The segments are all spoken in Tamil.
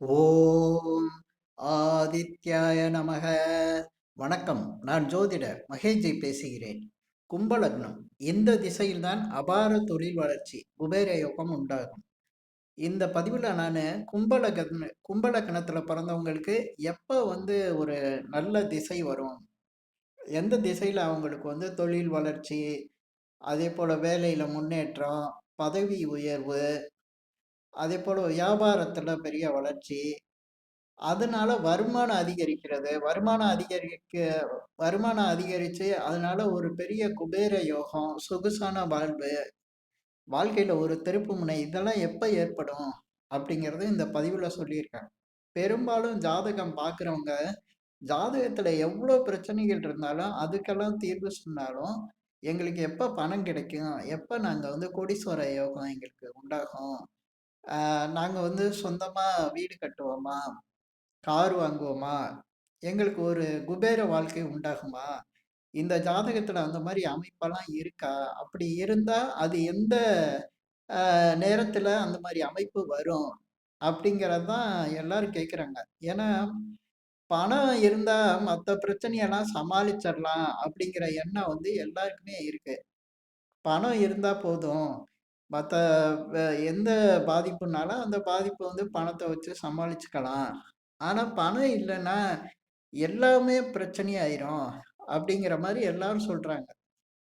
ஓம் ஆதித்யாய நமக. வணக்கம். நான் ஜோதிடர் மகேஜி பேசுகிறேன். கும்பலக்னம். இந்த திசையில்தான் அபார தொழில் வளர்ச்சி குபேர யோகம் உண்டாகும். இந்த பதிவில் நான் கும்பலக்ன கும்பலக்னத்தில் பிறந்தவங்களுக்கு எப்போ வந்து ஒரு நல்ல திசை வரும்? எந்த திசையில் அவங்களுக்கு வந்து தொழில் வளர்ச்சி அதே போல் வேலையில் முன்னேற்றம் பதவி உயர்வு அதே போல் வியாபாரத்தில் பெரிய வளர்ச்சி. அதனால வருமானம் அதிகரிக்கிறது. வருமானம் அதிகரிக்க வருமானம் அதிகரித்து அதனால ஒரு பெரிய குபேர யோகம் சொகுசான வாழ்வு வாழ்க்கையில் ஒரு திருப்பு முனை இதெல்லாம் எப்போ ஏற்படும் அப்படிங்கிறது இந்த பதிவில் சொல்லியிருக்காங்க. பெரும்பாலும் ஜாதகம் பார்க்குறவங்க ஜாதகத்தில் எவ்வளோ பிரச்சனைகள் இருந்தாலும் அதுக்கெல்லாம் தீர்வு சொன்னாலும் எங்களுக்கு எப்போ பணம் கிடைக்கும்? எப்போ நாங்கள் வந்து கோடீஸ்வர யோகம் எங்களுக்கு உண்டாகும்? நாங்கள் வந்து சொந்தமாக வீடு கட்டுவோமா? கார் வாங்குவோமா? எங்களுக்கு ஒரு குபேர வாழ்க்கை உண்டாகுமா? இந்த ஜாதகத்தில் அந்த மாதிரி அமைப்பெல்லாம் இருக்கா? அப்படி இருந்தால் அது எந்த நேரத்தில் அந்த மாதிரி அமைப்பு வரும்? அப்படிங்கிறது தான் எல்லாரும் கேட்குறாங்க ஏன்னா பணம் இருந்தால் மற்ற பிரச்சனையெல்லாம் சமாளிச்சிடலாம் அப்படிங்கிற எண்ணம் வந்து எல்லாருக்குமே இருக்கு. பணம் இருந்தால் போதும். மற்ற எந்த பாதிப்புனாலும் அந்த பாதிப்பை வந்து பணத்தை வச்சு சமாளிச்சுக்கலாம். ஆனால் பணம் இல்லைன்னா எல்லாமே பிரச்சனையாயிரும் அப்படிங்கிற மாதிரி எல்லாரும் சொல்கிறாங்க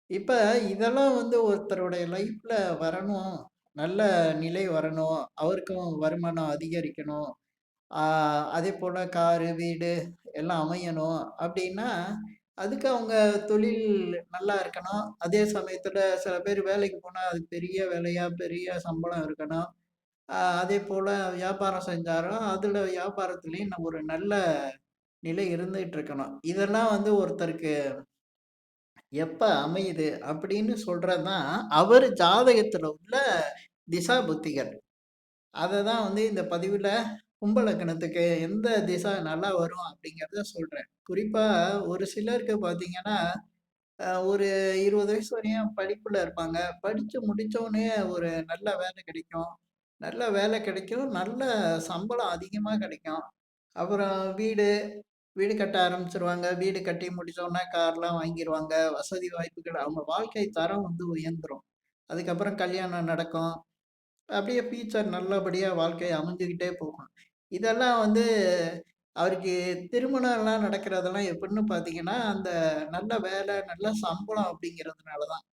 இப்போ இதெல்லாம் வந்து ஒருத்தருடைய லைஃப்பில் வரணும் நல்ல நிலை வரணும் அவருக்கும் வருமானம் அதிகரிக்கணும் அதே போல் காரு வீடு எல்லாம் அமையணும் அப்படின்னா அதுக்கு அவங்க தொழில் நல்லா இருக்கணும். அதே சமயத்தில் சில பேர் வேலைக்கு போனால் அது பெரிய வேலையாக பெரிய சம்பளம் இருக்கணும். அதே போல் வியாபாரம் செஞ்சாலும் அதில் வியாபாரத்துலேயும் நம்ம ஒரு நல்ல நிலை இருந்துகிட்டு இருக்கணும். இதெல்லாம் வந்து ஒருத்தருக்கு எப்போ அமையுது அப்படின்னு சொல்கிறது தான் அவர் ஜாதகத்தில் உள்ள திசா புத்திகள். அதை தான் வந்து இந்த பதிவில் கும்பலக்கணத்துக்கு எந்த திசை நல்லா வரும் அப்படிங்கிறத சொல்கிறேன் குறிப்பாக ஒரு சிலருக்கு பார்த்தீங்கன்னா ஒரு இருபது வயசு வரையும் படிப்பில் இருப்பாங்க. படித்து முடித்தோடனே ஒரு நல்ல வேலை கிடைக்கும். நல்ல வேலை கிடைக்கும். நல்ல சம்பளம் அதிகமாக கிடைக்கும். அப்புறம் வீடு வீடு கட்ட ஆரம்பிச்சிருவாங்க. வீடு கட்டி முடித்தோடனே கார்லாம் வாங்கிடுவாங்க வசதி வாய்ப்புகள் அவங்க வாழ்க்கை தரம் வந்து உயர்ந்துடும் அதுக்கப்புறம் கல்யாணம் நடக்கும். அப்படியே ஃபியூச்சர் நல்லபடியாக வாழ்க்கை அமைஞ்சுக்கிட்டே போகும். இதெல்லாம் வந்து அவருக்கு திருமணம்லாம் நடக்கிறதெல்லாம் எப்படின்னு பார்த்தீங்கன்னா, அந்த நல்ல வேலை, நல்ல சம்பளம் அப்படிங்கிறதுனால தான்.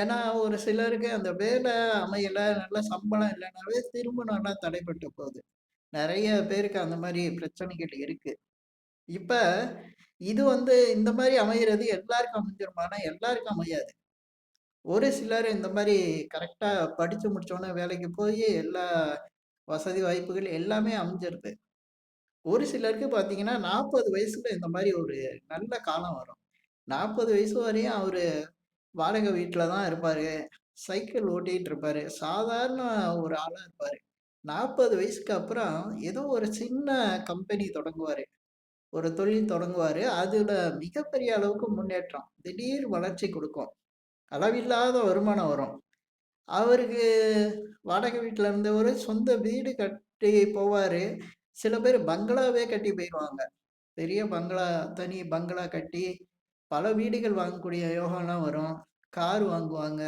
ஏன்னா ஒரு சிலருக்கு அந்த வேலை அமையலை நல்ல சம்பளம் இல்லைனாவே திருமணம்லாம் தடைப்பட்டு போகுது. நிறைய பேருக்கு அந்த மாதிரி பிரச்சனைகள் இருக்குது இப்போ இது வந்து இந்த மாதிரி அமைகிறது எல்லாருக்கும் அமைஞ்சிருமானா, எல்லாருக்கும் அமையாது. ஒரு சிலர் இந்த மாதிரி கரெக்டாக படித்து முடித்தோன்னே வேலைக்கு போய் எல்லா வசதி வாய்ப்புகள் எல்லாமே அமைஞ்சிருது. ஒரு சிலருக்கு பார்த்தீங்கன்னா, நாற்பது வயசுல இந்த மாதிரி ஒரு நல்ல காலம் வரும். நாற்பது வயசு வரையும் அவர் வாடகை வீட்டில் தான் இருப்பார் சைக்கிள் ஓட்டிகிட்டு இருப்பார் சாதாரண ஒரு ஆளாக இருப்பார் நாற்பது வயசுக்கு அப்புறம் ஏதோ ஒரு சின்ன கம்பெனி தொடங்குவார் ஒரு தொழில் தொடங்குவார் அதில் மிகப்பெரிய அளவுக்கு முன்னேற்றம். திடீர் வளர்ச்சி கொடுக்கும். அளவில்லாத வருமானம் வரும். அவருக்கு வாடகை வீட்டில் இருந்தவர் சொந்த வீடு கட்டி போவார். சில பேர் பங்களாவே கட்டி போயிடுவாங்க பெரிய பங்களா தனி பங்களா கட்டி பல வீடுகள் வாங்கக்கூடிய யோகம்லாம் வரும். கார் வாங்குவாங்க.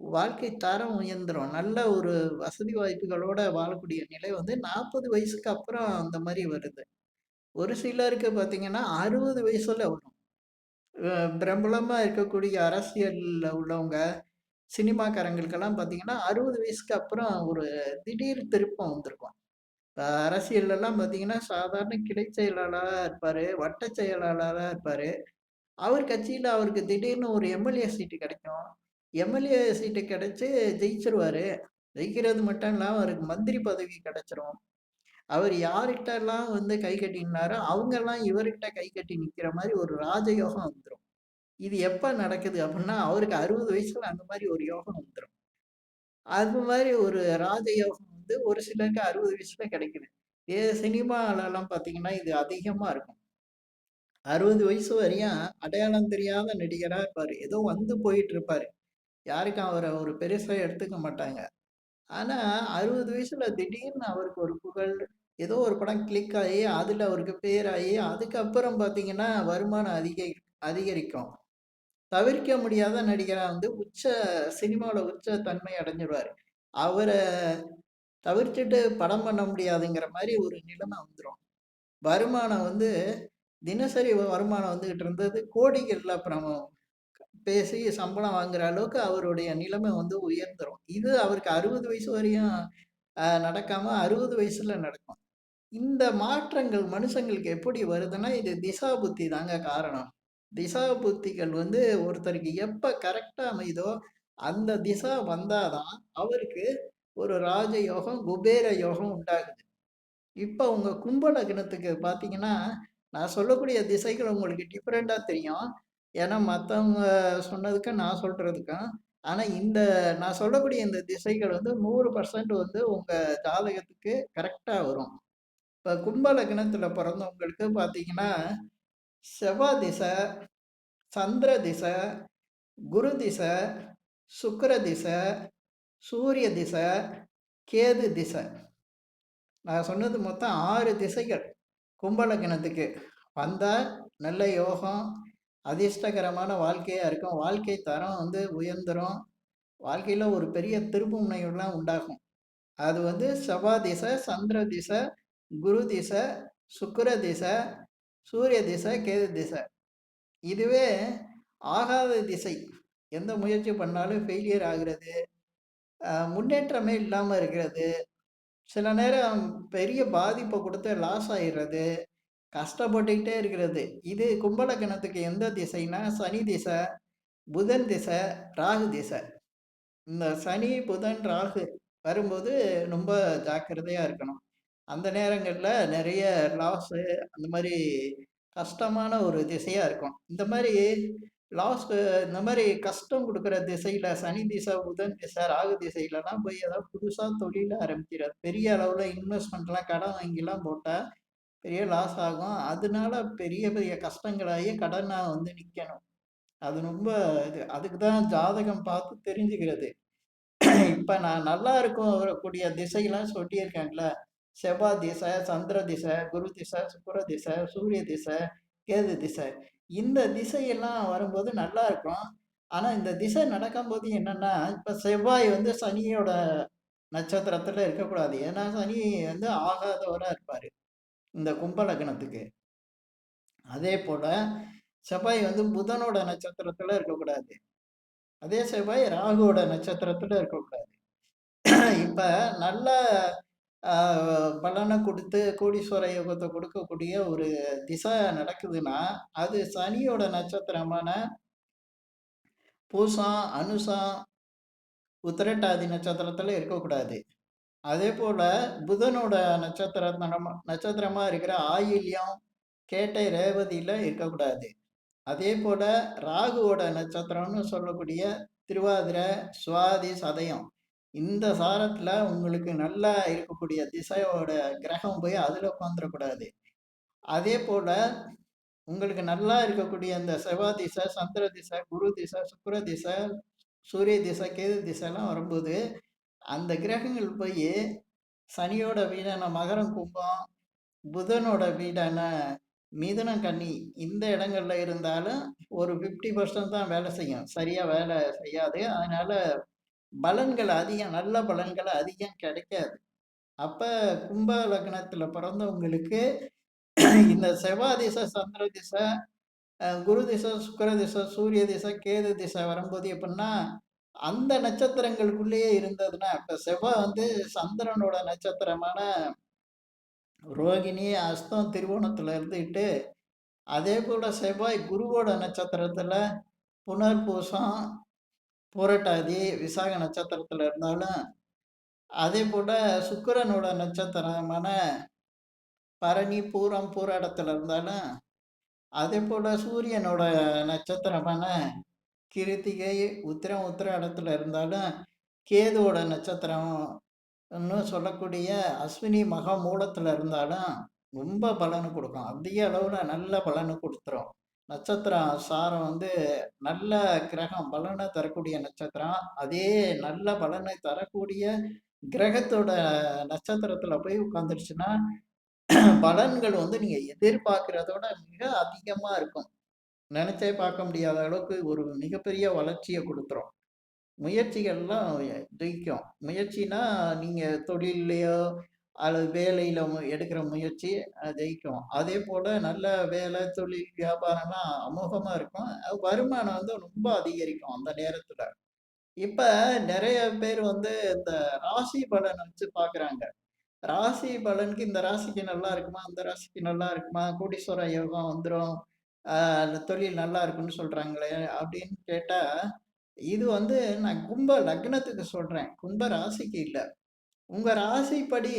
வாழ்க்கை தரம் உயர்ந்துடும் நல்ல ஒரு வசதி வாய்ப்புகளோட வாழக்கூடிய நிலை வந்து நாற்பது வயசுக்கு அப்புறம் அந்த மாதிரி வருது. ஒரு சிலருக்கு பார்த்தீங்கன்னா அறுபது வயசுல வரும். பிரபலமாக இருக்கக்கூடிய அரசியலில் உள்ளவங்க சினிமாக்காரங்களுக்கெல்லாம் பார்த்தீங்கன்னா அறுபது வயசுக்கு அப்புறம் ஒரு திடீர் திருப்பம் வந்திருக்கும். அரசியல்லாம் பார்த்தீங்கன்னா சாதாரண கிளை செயலாளராக இருப்பார் வட்ட செயலாளராக இருப்பார். அவர் கட்சியில் அவருக்கு திடீர்னு ஒரு எம்எல்ஏ சீட்டு கிடைக்கும். எம்எல்ஏ சீட்டு கிடைச்சி ஜெயிச்சிருவார். ஜெயிக்கிறது மட்டும் இல்லாமல் அவருக்கு மந்திரி பதவி கிடைச்சிரும். அவர் யார்கிட்டலாம் வந்து கை கட்டினாரோ அவங்கெல்லாம் இவர்கிட்ட கை கட்டி நிற்கிற மாதிரி ஒரு ராஜயோகம் வந்துடும் இது எப்ப நடக்குது அப்படின்னா, அவருக்கு அறுபது வயசுல அந்த மாதிரி ஒரு யோகம் வந்துடும் அது மாதிரி ஒரு ராஜ யோகம் வந்து ஒரு சிலருக்கு அறுபது வயசுல கிடைக்குது. ஏ சினிமாலெல்லாம் பார்த்தீங்கன்னா, இது அதிகமா இருக்கும். அறுபது வயசு வரையும் அடையாளம் தெரியாத நடிகரா இருப்பாரு. ஏதோ வந்து போயிட்டு இருப்பாரு. யாருக்கும் அவரை ஒரு பெருசா எடுத்துக்க மாட்டாங்க. ஆனா, அறுபது வயசுல திடீர்னு அவருக்கு ஒரு புகழ், ஏதோ ஒரு படம் கிளிக் ஆகி அதில் அவருக்கு பேராகி அதுக்கப்புறம் பார்த்தீங்கன்னா வருமானம் அதிக அதிகரிக்கும் தவிர்க்க முடியாத நடிகராக வந்து உச்ச சினிமாவில் உச்ச தன்மை அடைஞ்சிடுவார் அவரை தவிர்த்துட்டு படம் பண்ண முடியாதுங்கிற மாதிரி ஒரு நிலைமை வந்துடும் வருமானம் வந்து தினசரி வருமானம் வந்துகிட்டு இருந்தது. கோடிகளில் அப்புறம் பேசி சம்பளம் வாங்குற அளவுக்கு அவருடைய நிலைமை வந்து உயர்ந்துடும் இது அவருக்கு அறுபது வயசு வரையும் நடக்காமல் அறுபது வயசில் நடக்கும். இந்த மாற்றங்கள் மனுஷங்களுக்கு எப்படி வருதுன்னா இது திசா புத்தி தாங்க காரணம். திசா புத்திகள் வந்து ஒருத்தருக்கு எப்ப கரெக்டா அமைதோ அந்த திசா வந்தாதான் அவருக்கு ஒரு ராஜயோகம் குபேர யோகம் உண்டாகுது. இப்போ உங்க கும்ப லக்னத்துக்கு பார்த்தீங்கன்னா நான் சொல்லக்கூடிய திசைகள் உங்களுக்கு டிஃப்ரெண்டா தெரியும். ஏன்னா மற்றவங்க சொன்னதுக்கும் நான் சொல்றதுக்கும். ஆனால் இந்த நான் சொல்லக்கூடிய இந்த திசைகள் வந்து நூறு பர்சன்ட் வந்து உங்கள் ஜாதகத்துக்கு கரெக்டாக வரும். இப்போ கும்ப லக்னத்தில் பிறந்தவங்களுக்கு பார்த்தீங்கன்னா செவ்வாய் திசை சந்திர திசை குரு திசை சுக்கர திசை சூரிய திசை கேது திசை. நான் சொன்னது மொத்தம் ஆறு திசைகள் கும்பலக்கணத்துக்கு. வந்தால் நல்ல யோகம் அதிர்ஷ்டகரமான வாழ்க்கையாக இருக்கும். வாழ்க்கை தரம் வந்து உயர்ந்துடும் வாழ்க்கையில் ஒரு பெரிய திருப்பு முனைகள்லாம் உண்டாகும். அது வந்து செவ்வாதிசை சந்திர திசை குரு திசை சுக்கர திசை சூரிய திசை கேது திசை. இதுவே ஆகாத திசை. எந்த முயற்சி பண்ணாலும் ஃபெயிலியர் ஆகிறது. முன்னேற்றமே இல்லாமல் இருக்கிறது. சில நேரம் பெரிய பாதிப்பை கொடுத்து லாஸ் ஆகிடுறது கஷ்டப்பட்டுக்கிட்டே இருக்கிறது. இது கும்பலக்கணத்துக்கு எந்த திசைனா சனி திசை புதன் திசை ராகு திசை. இந்த சனி புதன் ராகு வரும்போது ரொம்ப ஜாக்கிரதையாக இருக்கணும். அந்த நேரங்களில் நிறைய லாஸு அந்த மாதிரி கஷ்டமான ஒரு திசையாக இருக்கும். இந்த மாதிரி லாஸ் இந்த மாதிரி கஷ்டம் கொடுக்குற திசையில் சனி திசை புதன் திசை ராகு திசையிலலாம் போய் ஏதாவது புதுசாக தொழில ஆரம்பிக்கிறார் பெரிய அளவில் இன்வெஸ்ட்மெண்ட்லாம் கடன் வாங்கிலாம் போட்டால் பெரிய லாஸ் ஆகும். அதனால பெரிய பெரிய கஷ்டங்களாகி கடனாக வந்து நிற்கணும் அது ரொம்ப இது அதுக்கு தான் ஜாதகம் பார்த்து தெரிஞ்சுக்கிறது. இப்போ நான் நல்லா இருக்கும் வரக்கூடிய திசையெல்லாம் சொல்லியிருக்கேன்ல செவ்வாய் திசை சந்திர திசை குரு திசை சுக்கர திசை சூரிய திசை கேது திசை. இந்த திசையெல்லாம் வரும்போது நல்லா இருக்கும். ஆனால் இந்த திசை நடக்கும்போது என்னென்னா இப்போ செவ்வாய் வந்து சனியோட நட்சத்திரத்தில் இருக்கக்கூடாது. ஏன்னா சனி வந்து ஆகாதவராக இருப்பார். இந்த கும்ப லக்னத்துக்கு. அதே போல் செவ்வாய் வந்து புதனோட நட்சத்திரத்தில் இருக்கக்கூடாது. அதே செவ்வாய் ராகுவோட நட்சத்திரத்தில் இருக்கக்கூடாது. இப்போ நல்ல பலனை கொடுத்து கோடீஸ்வர யோகத்தை கொடுக்கக்கூடிய ஒரு திசை நடக்குதுன்னா அது சனியோட நட்சத்திரமான பூசம் அனுசம் உத்திரட்டாதி நட்சத்திரத்தில் இருக்கக்கூடாது. அதே போல் புதனோட நட்சத்திர நட்சத்திரமாக இருக்கிற ஆயில்யம் கேட்டை ரேவதியில் இருக்கக்கூடாது. அதே போல் ராகுவோட நட்சத்திரம்னு சொல்லக்கூடிய திருவாதிரை சுவாதி சதயம் இந்த சாரத்தில் உங்களுக்கு நல்லா இருக்கக்கூடிய திசையோட கிரகம் போய் அதில் உட்காந்துடக்கூடாது அதே போல் உங்களுக்கு நல்லா இருக்கக்கூடிய அந்த செவ்வாய் திசை சந்திர திசை குரு திசை சுக்கர திசை சூரிய திசை கேது திசைலாம் வரும்போது அந்த கிரகங்கள் போய் சனியோட வீடான மகரம் கும்பம் புதனோட வீடான மிதுனம் கன்னி இந்த இடங்கள்ல இருந்தாலும் ஒரு ஃபிஃப்டி பர்சன்ட் தான் வேலை செய்யும். சரியாக வேலை செய்யாது. அதனால பலன்கள் அதிகம் நல்ல பலன்கள் அதிகம் கிடைக்காது. அப்போ கும்ப லக்னத்தில் பிறந்தவங்களுக்கு இந்த செவ்வாய் திசை சந்திர திசை குரு திசை சுக்கர திசை சூரிய திசை கேது திசை வரும்போது எப்படின்னா அந்த நட்சத்திரங்களுக்குள்ளேயே இருந்ததுன்னா இப்ப செவ்வாய் வந்து சந்திரனோட நட்சத்திரமான ரோகிணி அஸ்தம் திருவோணத்துல இருந்துட்டு அதே போல செவ்வாய் குருவோட நட்சத்திரத்துல புனர்பூசம் புரட்டாதி விசாக நட்சத்திரத்துல இருந்தாலும் அதே போல சுக்கரனோட நட்சத்திரமான பரணி பூரம் பூராடத்துல இருந்தாலும் அதே போல சூரியனோட நட்சத்திரமான கிருத்திகை உத்திரம் உத்திர இடத்துல இருந்தாலும் கேதுவோட நட்சத்திரம்னு சொல்லக்கூடிய அஸ்வினி மகா மூலத்தில் இருந்தாலும் ரொம்ப பலனு கொடுக்கும். அதிக அளவில் நல்ல பலனு கொடுத்துரும். நட்சத்திரம் சாரம் வந்து நல்ல கிரகம் பலனை தரக்கூடிய நட்சத்திரம். அதே நல்ல பலனை தரக்கூடிய கிரகத்தோட நட்சத்திரத்துல போய் உட்காந்துருச்சுன்னா பலன்கள் வந்து நீங்க எதிர்பார்க்கிறதோட மிக அதிகமா இருக்கும். நினைச்சே பார்க்க முடியாத அளவுக்கு ஒரு மிகப்பெரிய வளர்ச்சியை கொடுத்துரும். முயற்சிகள்லாம் ஜெயிக்கும். முயற்சினா நீங்க தொழில்லையோ அல்லது வேலையில எடுக்கிற முயற்சி ஜெயிக்கும். அதே போல நல்ல வேலை தொழில் வியாபாரம்லாம் அமோகமா இருக்கும். வருமானம் வந்து ரொம்ப அதிகரிக்கும் அந்த நேரத்துல. இப்ப நிறைய பேர் வந்து இந்த ராசி பலன் வச்சு பாக்குறாங்க. ராசி பலனுக்கு இந்த ராசிக்கு நல்லா இருக்குமா அந்த ராசிக்கு நல்லா இருக்குமா கோடீஸ்வர யோகம் வந்துடும் தொழில் நல்லா இருக்குன்னு சொல்றாங்களே அப்படின்னு கேட்டா இது வந்து நான் கும்ப லக்னத்துக்கு சொல்றேன். கும்ப ராசிக்கு இல்லை. உங்க ராசிப்படி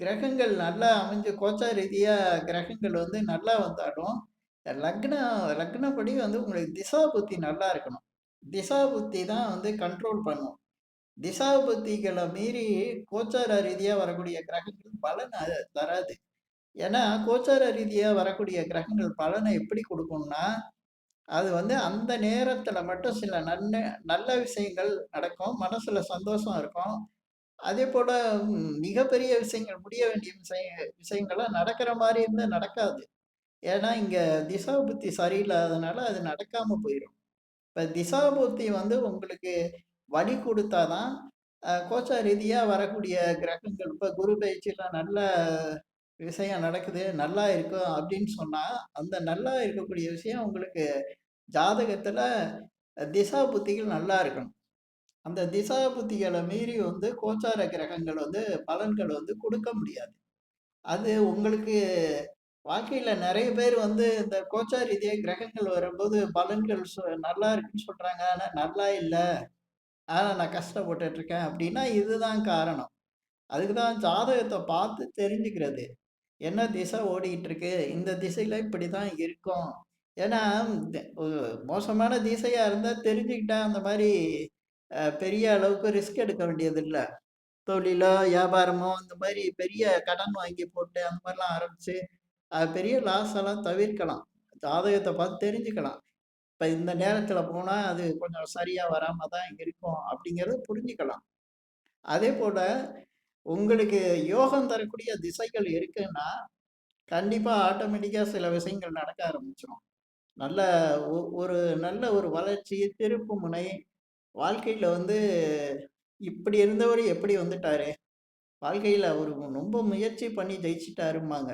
கிரகங்கள் நல்லா அமைஞ்சு கோச்சா ரீதியா கிரகங்கள் வந்து நல்லா வந்தாலும் லக்ன லக்னப்படி வந்து உங்களுக்கு திசா புத்தி நல்லா இருக்கணும். திசா புத்தி தான் வந்து கண்ட்ரோல் பண்ணும். திசா புத்திகளை மீறி கோச்சார ரீதியா வரக்கூடிய கிரகங்கள் பலன் அ- தராது. ஏன்னா கோச்சார ரீதியா வரக்கூடிய கிரகங்கள் பலனை எப்படி கொடுக்கும்னா அது வந்து அந்த நேரத்துல மட்டும் சில நல்ல நல்ல விஷயங்கள் நடக்கும். மனசுல சந்தோஷம் இருக்கும். அதே போல மிகப்பெரிய விஷயங்கள் முடிய வேண்டிய விஷய விஷயங்கள்லாம் நடக்கிற மாதிரி இருந்தால் நடக்காது. ஏன்னா இங்கே திசா புத்தி சரியில்லாதனால அது நடக்காமல் போயிடும் இப்போ திசா புத்தி வந்து உங்களுக்கு வழி கொடுத்தாதான் அஹ், கோச்சா ரீதியாக வரக்கூடிய கிரகங்கள் இப்போ குரு பயிற்சியெல்லாம் நல்ல விஷயம் நடக்குது நல்லா இருக்கும் அப்படின்னு சொன்னால் அந்த நல்லா இருக்கக்கூடிய விஷயம் உங்களுக்கு ஜாதகத்தில் திசா புத்திகள் நல்லா இருக்கணும். அந்த திசா புத்திகளை மீறி வந்து கோச்சார கிரகங்கள் வந்து பலன்கள் வந்து கொடுக்க முடியாது. அது உங்களுக்கு வாழ்க்கையில நிறைய பேர் வந்து இந்த கோச்சார ரீதியா கிரகங்கள் வரும்போது பலன்கள் சொ- நல்லா இருக்குன்னு சொல்றாங்க. ஆனா நல்லா இல்லை. ஆனா நான் கஷ்டப்பட்டுட்டு இருக்கேன் அப்படின்னா இதுதான் காரணம். அதுக்கு தான் ஜாதகத்தை பார்த்து தெரிஞ்சுக்கிறது. என்ன திசை ஓடிக்கிட்டு இருக்கு இந்த திசையில இப்படிதான் இருக்கும். ஏன்னா மோசமான திசையா இருந்தா தெரிஞ்சுக்கிட்டா அந்த மாதிரி பெரிய அளவுக்கு ரிஸ்க் எடுக்க வேண்டியது இல்லை. தொழிலோ வியாபாரமோ இந்த மாதிரி பெரிய கடன் வாங்கி போட்டு அந்த மாதிரிலாம் ஆரம்பித்து பெரிய லாஸ் எல்லாம் தவிர்க்கலாம். ஜாதகத்தை பார்த்து தெரிஞ்சுக்கலாம். இப்போ இந்த நேரத்தில் போனால் அது கொஞ்சம் சரியாக வராமல் தான் இருக்கும் அப்படிங்கிறத புரிஞ்சுக்கலாம். அதே போல் உங்களுக்கு யோகம் தரக்கூடிய திசைகள் இருக்குன்னா கண்டிப்பாக ஆட்டோமேட்டிக்காக சில விஷயங்கள் நடக்க ஆரம்பிச்சிடும் நல்ல ஒ- ஒரு நல்ல ஒரு வளர்ச்சி திருப்பு முனை வாழ்க்கையில் வந்து இப்படி இருந்தவர் எப்படி வந்துட்டாரு? வாழ்க்கையில் அவர் ரொம்ப முயற்சி பண்ணி ஜெயிச்சுட்டாரும்பாங்க.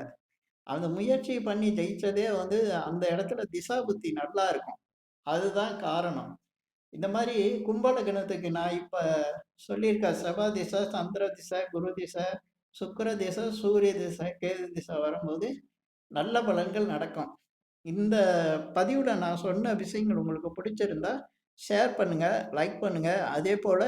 அந்த முயற்சி பண்ணி ஜெயிச்சதே வந்து அந்த இடத்துல திசா புத்தி நல்லா இருக்கும். அதுதான் காரணம். இந்த மாதிரி கும்பலகணத்துக்கு நான் இப்போ சொல்லியிருக்கேன் செவ்வாய் திசை சந்திர திசை குரு திசை சுக்கிர திசை சூரிய திசை கேது திசை வரும்போது நல்ல பலன்கள் நடக்கும். இந்த பதிவில் நான் சொன்ன விஷயங்கள் உங்களுக்கு பிடிச்சிருந்தா ஷேர் பண்ணுங்கள் லைக் பண்ணுங்கள் அதே போல்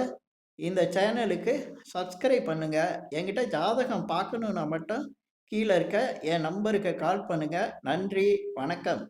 இந்த சேனலுக்கு சப்ஸ்கிரைப் பண்ணுங்கள் என்கிட்ட ஜாதகம் பார்க்கணுன்னா மட்டும் கீழே இருக்க என் நம்பருக்கு கால் பண்ணுங்கள் நன்றி வணக்கம்.